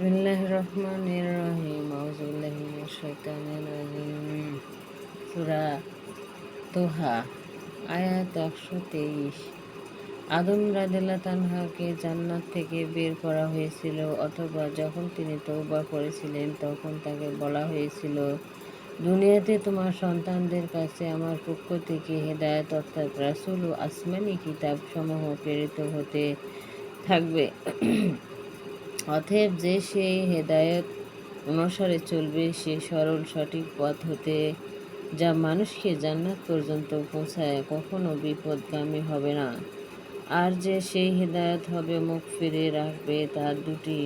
বিসমিল্লাহ রহমানির রহিম আউযুবিল্লাহি মিনাশ শাইতানির রাজিম সূরা তোহা, আয়াত একশো তেইশ। আদম রাদিয়াল্লাহু তানহাকে জান্নাত থেকে বের করা হয়েছিল, অথবা যখন তিনি তৌবা করেছিলেন তখন তাকে বলা হয়েছিল, দুনিয়াতে তোমার সন্তানদের কাছে আমার পক্ষ থেকে হেদায়ত অর্থাৎ রাসূল ও আসমানি কিতাব সমূহ প্রেরিত হতে থাকবে। অতএব যে সেই হেদায়ত অনুসারে চলবে, সে সরল, সঠিক পথ হতে যা মানুষকে জান্নাত পর্যন্ত পৌঁছায়, কখনো বিপদগামী হবে না। আর যে সেই হেদায়ত হবে, মুখ ফিরে রাখবে, তার দুটি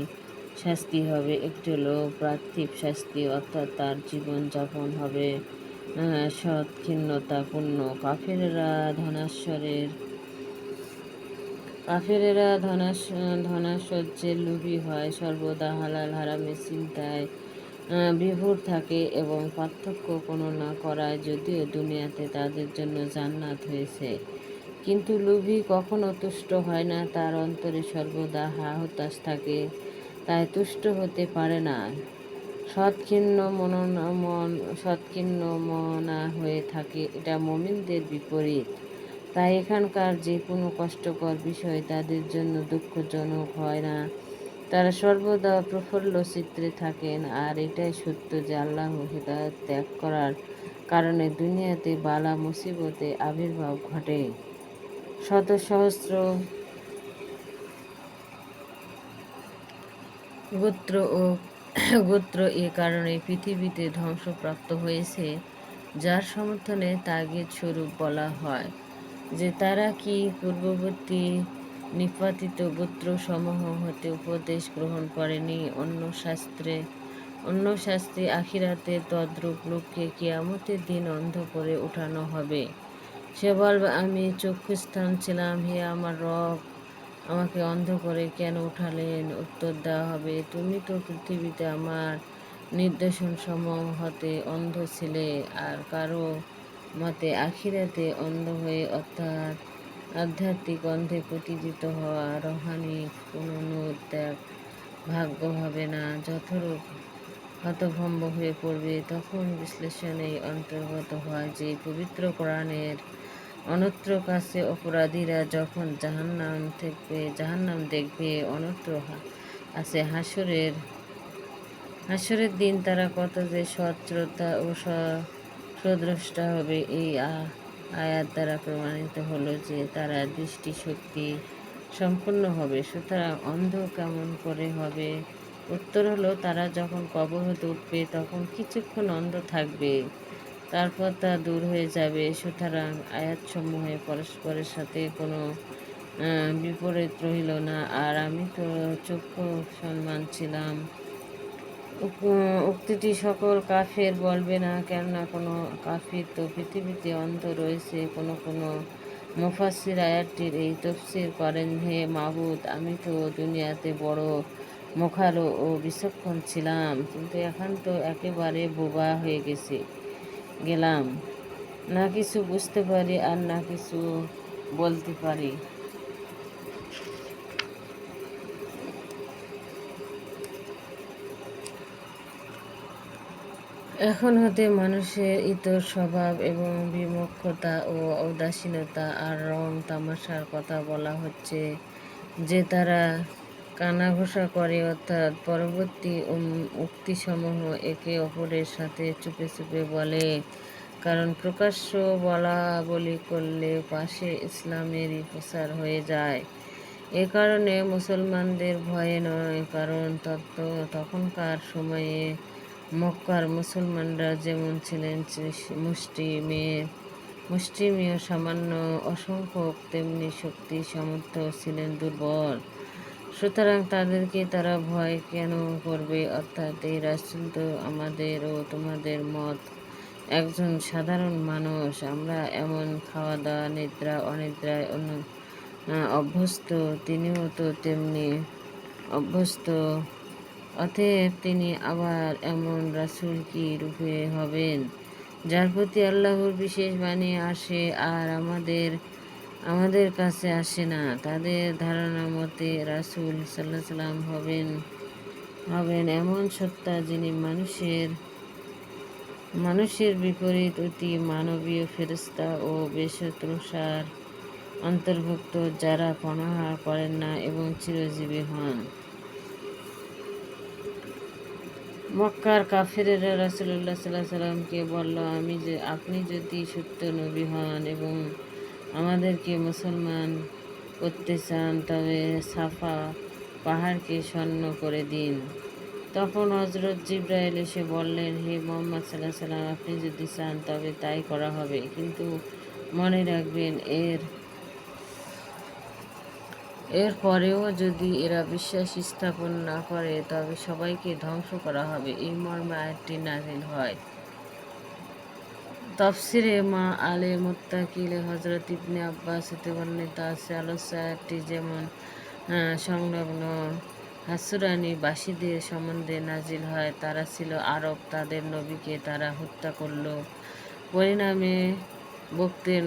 শাস্তি হবে। একটি হলো পার্থিব শাস্তি, অর্থাৎ তার জীবনযাপন হবে সৎ ক্ষিন্নতাপূর্ণ কাফেরেরা ধনাশ্বরের কাফেরেরা ধনাস ধনাসজ্জের লোভী হয়, সর্বদা হালাল হারামের চিন্তায় বিভোর থাকে এবং পার্থক্য কোনো না করায় যদিও দুনিয়াতে তাদের জন্য জান্নাত হয়েছে। কিন্তু লুভি কখনো তুষ্ট হয় না, তার অন্তরে সর্বদা হা হতাশ থাকে, তাই তুষ্ট হতে পারে না। সৎকিন্ন মন মন সৎকিন্ন মনা হয়ে থাকে, এটা মমিনদের বিপরীত। তাই এখানকার যে কোনো কষ্টকর বিষয় তাদের জন্য দুঃখজনক হয় না। তারা সর্বদা প্রফুল্ল চিত্রে থাকেন, আর এটাই সত্য যে আল্লাহ হিদায়ত ত্যাগ করার কারণে দুনিয়াতে বালা মুসিবতে আবির্ভাব ঘটে। শত সহস্র গোত্র ও গোত্র এ কারণে পৃথিবীতে ধ্বংসপ্রাপ্ত হয়েছে, যার সমর্থনে তাগিদ স্বরূপ বলা হয়। যে তারা কি পূর্ববর্তী নিপাতিত গোত্রসমূহ হতে উপদেশ গ্রহণ করেনি? অন্য শাস্ত্রে অন্য শাস্ত্রে আখিরাতে তদ্রূপ লোককে কিয়ামতের দিন অন্ধ করে উঠানো হবে। সে বলবে, আমি চক্ষুস্থান ছিলাম, হে আমার রব, আমাকে অন্ধ করে কেন উঠালেন? উত্তর দেওয়া হবে, তুমি তো পৃথিবীতে আমার নির্দেশন সমূহ হতে অন্ধ ছিলে, আর কারও মতে আখিরাতে অন্ধ হয়ে অর্থাৎ আধ্যাত্মিক অন্ধে প্রতিজিত হওয়া রোহানি পুনরুত্যাগ ভাগ্য হবে না। যথরূপ হতভম্ব হয়ে পড়বে, তখন বিশ্লেষণে অন্তর্গত হয় যে পবিত্র কোরআনের অনত্র কাছে অপরাধীরা যখন জাহান্নাম থেকে জাহান্নাম দেখবে, অনত্র আছে হাসরের হাসরের দিন তারা কত যে সৎশ্রদ্ধা ও সদ্রষ্টা হবে। এই আয়াত দ্বারা প্রমাণিত হলো যে তারা দৃষ্টিশক্তি সম্পূর্ণ হবে। সুতরাং অন্ধ কেমন করে হবে? উত্তর হলো, তারা যখন কবর হতে উঠবে তখন কিছুক্ষণ অন্ধ থাকবে। তারপর তা দূর হয়ে যাবে। সুতরাং আয়াতসমূহে পরস্পরের সাথে কোনো বিপরীত রহিল না। আর আমি তো চক্ষু সম্মান ছিলাম। উক্তিটি সকল কাফের বলবে না, কেননা কোনো কাফির তো পৃথিবীতে অন্ত রয়েছে। কোনো কোনো মুফাসির আয়াতটির এই তফসির করেন, হে মাহবুদ আমি তো দুনিয়াতে বড় মুখালো ও বিচক্ষণ ছিলাম, কিন্তু এখন তো একেবারে বোবা হয়ে গেছে, গেলাম। না কিছু বুঝতে পারি আর না কিছু বলতে পারি। এখন হতে মানুষের ইতর স্বভাব এবং বিমুখতা ও উদাসীনতা আর রং তামাশার কথা বলা হচ্ছে, যে তারা কানাঘোষা করে অর্থাৎ পরবর্তী উক্তিসমূহ একে অপরের সাথে চুপে চুপে বলে। কারণ প্রকাশ্য বলা বলি করলে পাশে ইসলামেরই প্রচার হয়ে যায়। এ কারণে মুসলমানদের ভয়ে নয়, কারণ তত্ত্ব তখনকার সময়ে মক্কার মুসলমানরা যেমন ছিলেন মুষ্টিমেয় মুষ্টিমেয় সামান্য অসংখ্যক তেমনি শক্তি সামর্থ্য ছিলেন দুর্বল। সুতরাং তাদেরকে তারা ভয় কেন করবে? অর্থাৎ এই রাসুল তো আমাদের ও তোমাদের মত। একজন সাধারণ মানুষ, আমরা এমন খাওয়া দাওয়া নিদ্রা, অনিদ্রায় অন্য অভ্যস্ত, তিনিও তো তেমনি অভ্যস্ত। অতএব তিনি আবার এমন রাসুল কি রূপে হবেন, যার প্রতি আল্লাহর বিশেষ বাণী আসে আর আমাদের আমাদের কাছে আসে না? তাদের ধারণা মতে রাসুল সাল্লাহ সাল্লাম হবেন হবেন এমন সত্তা যিনি মানুষের মানুষের বিপরীত অতি মানবীয় ফেরস্তা ও বেশত্রুষার অন্তর্ভুক্ত যারা পনাহা করেন না এবং চিরজীবী হন। মক্কার কাফেরেরা রাসুল্লাহ সাল্লাহ সাল্লামকে বলল, আমি যে, আপনি যদি সত্য নবী হন এবং আমাদেরকে মুসলমান করতে চান, তবে সাফা পাহাড়কে স্বর্ণ করে দিন। তখন হজরত জিব্রাইল এসে বললেন, হে মোহাম্মদ সাল্লাহ সাল্লাম আপনি যদি চান, তবে তাই করা হবে। কিন্তু মনে রাখবেন, এর এরপরেও যদি এরা বিশ্বাস স্থাপন না করে, তবে সবাইকে ধ্বংস করা হবে। এই মর্মে আয়াতটি নাজিল হয়। তফসিরে মা আলে মোত্তাকিলে হজরত ইবনে আব্বাস হতে বর্ণিত আছে আলোচ্য আয়াতটি যেমন সংলগ্ন হাসুরানি বাসীদের সম্বন্ধে নাজিল হয়। তারা ছিল আরব, তাদের নবীকে তারা হত্যা করল। পরিণামে বক্তের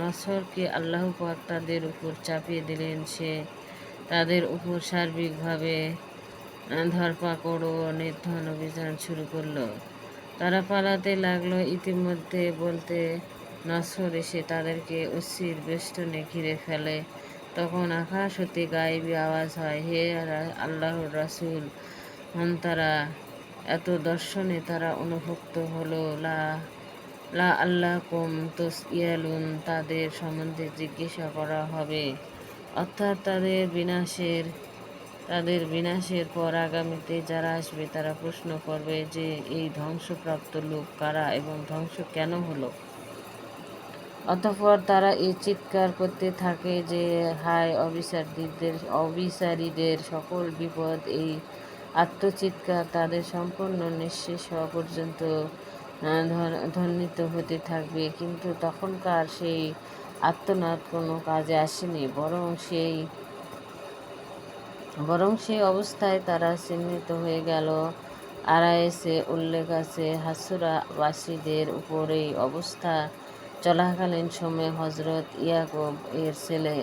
নসরকে আল্লাহ পাক তাদের উপর চাপিয়ে দিলেন। সে তাদের উপর সার্বিকভাবে ধরপাকড় ও নির্ধন অভিযান শুরু করল। তারা পালাতে লাগল। ইতিমধ্যে বলতে নসর এসে তাদেরকে অস্থির বেষ্টনে ঘিরে ফেলে। তখন আকাশ হতে গায়েবী আওয়াজ হয়, হে আল্লাহর রাসুল হন তারা এত দর্শনে তারা অনুভুক্ত হলো। লা লা আল্লাহ কুম তোস ইয়ালুন তাদের সম্বন্ধে জিজ্ঞাসা করা হবে। অর্থাৎ তাদের বিনাশের তাদের বিনাশের পর আগামীতে যারা আসবে, তারা প্রশ্ন করবে যে, এই ধ্বংসপ্রাপ্ত লোক কারা এবং ধ্বংস কেন হলো? অতঃপর তারা এই চিৎকার করতে থাকে যে, হায় অবিচারীদের অবিচারীদের সকল বিপদ, এই আত্মচিৎকার তাদের সম্পূর্ণ নিঃশেষ হওয়া পর্যন্ত ধ্বনিত হতে থাকবে। কিন্তু তখনকার সেই আত্মনাদ কোনো কাজে আসেনি। বরং সেই বরং সেই অবস্থায় তারা চিহ্নিত হয়ে গেল। আড়াইসে উল্লেখ আছে, হাসুরাবাসীদের উপর এই অবস্থা চলাকালীন সময়ে হজরত ইয়াকুব এর ছেলে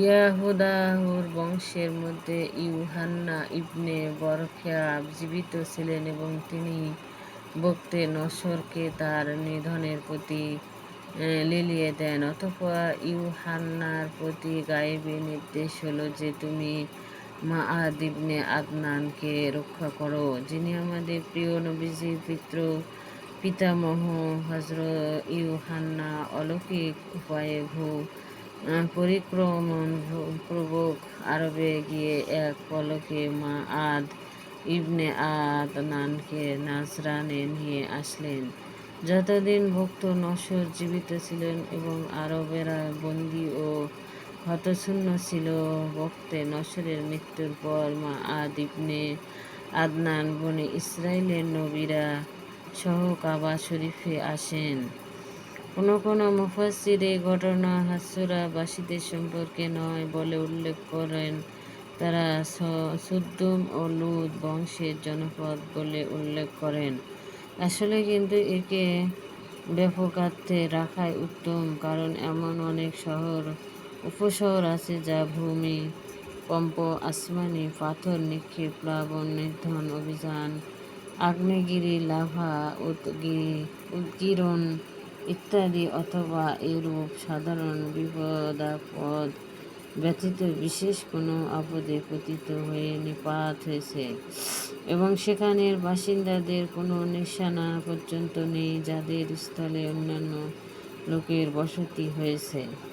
ইয়াহুদাহুর বংশের মধ্যে ইউহান্না ইবনে বরখিয়া জীবিত ছিলেন এবং তিনি বক্তে নসরকে তার নিধনের প্রতি লিলিয়ে দেন। অথবা ইউহান্নার প্রতি গায়েবী নির্দেশ হলো যে, তুমি মা আদিবনে আদনানকে রক্ষা করো, যিনি আমাদের প্রিয় নবীজির পিতৃ পিতামহ হজর ইউহান্না অলৌকিক উপায়ে ভূ পরিক্রমণ পূর্বক আরবে গিয়ে এক পলকে মা আদ ইবনে আদনানকে নাজরানে নিয়ে আসলেন। যতদিন ভক্ত নসর জীবিত ছিলেন এবং আরবেরা বন্দী ও হতশূন্য ছিল বক্তে নসরের মৃত্যুর পর মা আদ ইবনে আদনান বনে ইসরায়েলের নবীরা সহ কাবা শরীফে আসেন। কোনো কোনো মুফাসির এই ঘটনা হাসুরাবাসীদের সম্পর্কে নয় বলে উল্লেখ করেন তারা সুদ্দুম ও লুদ বংশের জনপদ বলে উল্লেখ করেন। আসলে কিন্তু একে ব্যাপকার্থে রাখাই উত্তম, কারণ এমন অনেক শহর, উপশহর আছে যা ভূমি, কম্প, আসমানি, পাথর, নিক্ষেপ, প্লাবন, নির্ধন, অভিযান, আগ্নেয়গিরি, লাভা উদ্গিরি উদ্গীরণ ইত্যাদি অথবা এরূপ সাধারণ বিপদাপদ ব্যতীত বিশেষ কোনো আপদে পতিত হয়ে নিপাত হয়েছে। এবং সেখানের বাসিন্দাদের কোনো নিশানা পর্যন্ত নেই, যাদের স্থলে অন্যান্য লোকের বসতি হয়েছে।